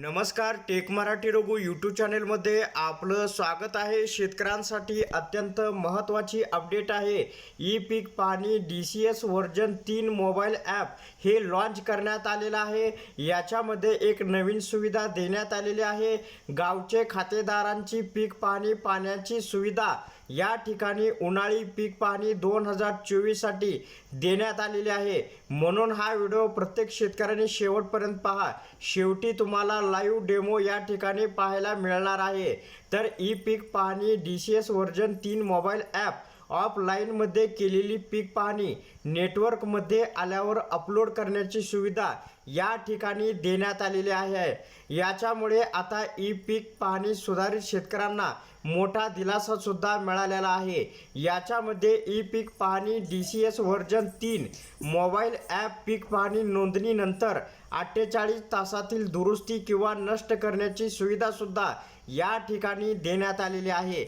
नमस्कार tech Marathi Raghu YouTube चॅनेलमध्ये आपलं स्वागत आहे. शेतकऱ्यांसाठी अत्यंत महत्त्वाची अपडेट आहे. ई पीक पाणी डी सी एस व्हर्जन तीन मोबाईल ॲप हे लॉन्च करण्यात आलेलं आहे. याच्यामध्ये एक नवीन सुविधा देण्यात आलेली आहे. गावचे खातेदारांची पीक पाणी पाण्याची सुविधा या ठिकाणी उन्हाळी पीक पाणी दोन हजार चोवीससाठी देण्यात आलेली आहे. म्हणून हा व्हिडिओ प्रत्येक शेतकऱ्याने शेवटपर्यंत पहा. शेवटी तुम्हाला लाईव्ह डेमो या ठिकाणी पाहायला मिळणार आहे. तर ई पीक पाहणी डी सी एस व्हर्जन तीन मोबाईल ॲप ऑफलाईनमध्ये केलेली पीक पाहणी नेटवर्कमध्ये आल्यावर अपलोड करण्याची सुविधा या ठिकाणी देण्यात आलेली आहे. याच्यामुळे आता ई पीक पाहणी सुधारित शेतकऱ्यांना मोठा दिलासासुद्धा मिळालेला आहे. याच्यामध्ये ई पीक पाहणी डी सी एस व्हर्जन तीन मोबाईल ॲप पीक पाहणी नोंदणीनंतर अठ्ठेचाळीस तासातील दुरुस्ती किंवा नष्ट करण्याची सुविधासुद्धा या ठिकाणी देण्यात आलेली आहे.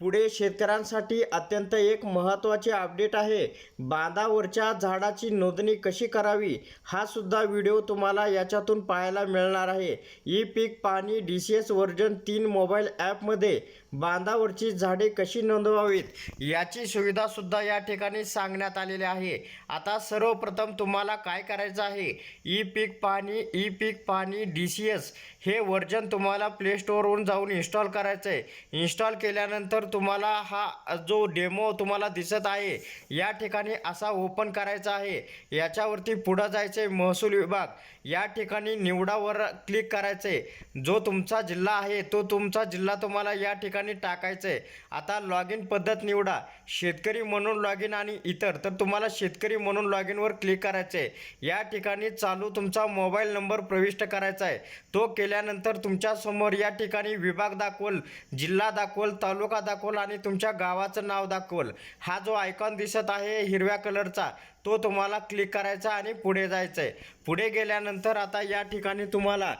पुढे शेतकऱ्यांसाठी अत्यंत एक महत्त्वाचे अपडेट आहे. बांधावरच्या झाडाची नोंदणी कशी करावी हा सुद्धा व्हिडिओ तुम्हाला याच्यातून पाहायला मिळणार आहे. ई पीक पाणी डी सी एस वर्जन तीन मोबाईल ॲपमध्ये बांधावरची झाडे कशी नोंदवावीत याची सुविधासुद्धा या ठिकाणी सांगण्यात आलेली आहे. आता सर्वप्रथम तुम्हाला काय करायचं आहे ई पीक पाणी ई पीक पाणी डी सी एस हे व्हर्जन तुम्हाला प्ले स्टोअरवरून जाऊन इन्स्टॉल करायचं आहे इन्स्टॉल केल्यानंतर तुम्हाला हा जो डेमो तुम्हाला दिसत आहे या ठिकाणी असा ओपन करायचा आहे. याच्यावरती पुढं जायचं आहे महसूल विभाग. या ठिकाणी निवडावर क्लिक करायचे जो तुमचा जिल्हा आहे तो तुमचा जिल्हा तुम्हाला या ठिकाणी टाकायचा आहे आता लॉग इन पद्धत निवडा. शेतकरी म्हणून लॉग इन आणि इतर तर तुम्हाला शेतकरी म्हणून लॉग इनवर क्लिक करायचे आहे या ठिकाणी चालू तुमचा मोबाईल नंबर प्रविष्ट करायचा आहे तो केल्यानंतर तुमच्यासमोर या ठिकाणी विभाग दाखवल जिल्हा दाखवल तालुका दाखवल आणि तुमच्या गावाचं नाव दाखवल. हा जो आयकॉन दिसत आहे हिरव्या कलरचा तो तुम्हाला क्लिक करायचा आणि पुढे जायचं आहे पुढे गेल्यानंतर आता या ठिकाणी तुम्हाला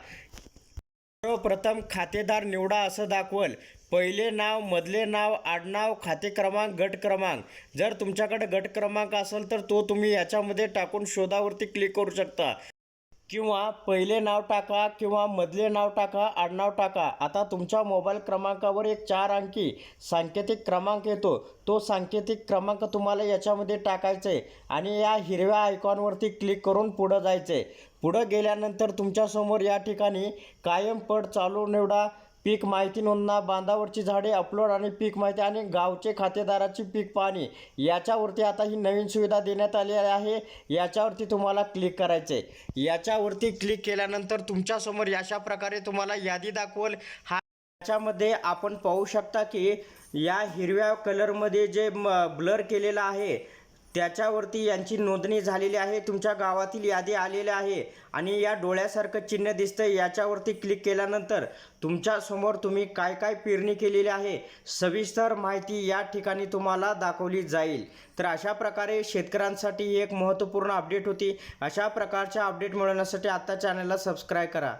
सर्वप्रथम खातेदार निवडा असं दाखवल. पहिले नाव मधले नाव आडनाव खाते क्रमांक गट क्रमांक. जर तुमच्याकडे गट क्रमांक असेल तर तो तुम्ही याच्यामध्ये टाकून शोधावरती क्लिक करू शकता. किंवा पहिले नाव टाका किंवा मधले नाव टाका आडनाव टाका. आता तुमच्या मोबाईल क्रमांकावर एक चार अंकी सांकेतिक क्रमांक येतो. तो सांकेतिक क्रमांक तुम्हाला याच्यामध्ये टाकायचा आहे आणि या हिरव्या आयकॉनवरती क्लिक करून पुढं जायचं. आहे पुढं गेल्यानंतर तुमच्यासमोर या ठिकाणी कायम पड चालू निवडा. पीक माहिती नोंदणा बांधावरची झाडे अपलोड आणि पीक माहिती आणि गावचे खातेदाराची पीक पाहणी याच्यावरती आता ही नवीन सुविधा देण्यात आली आहे. याच्यावरती तुम्हाला क्लिक करायचं. आहे याच्यावरती क्लिक केल्यानंतर तुमच्यासमोर अशा प्रकारे तुम्हाला यादी दाखवल. हा याच्यामध्ये आपण पाहू शकता की या हिरव्या कलरमध्ये जे ब्लर केलेलं आहे त्याच्यावरती यांची नोंदणी झालेली आहे. तुमच्या गावातील यादी आलेली आहे आणि या डोळ्यासारखं चिन्ह दिसतं याच्यावरती क्लिक केल्यानंतर तुमच्यासमोर तुम्ही काय काय पेरणी केलेली आहे सविस्तर माहिती या ठिकाणी तुम्हाला दाखवली जाईल. तर अशा प्रकारे शेतकऱ्यांसाठी ही एक महत्त्वपूर्ण अपडेट होती. अशा प्रकारच्या अपडेट मिळवण्यासाठी आत्ता चॅनलला सबस्क्राईब करा.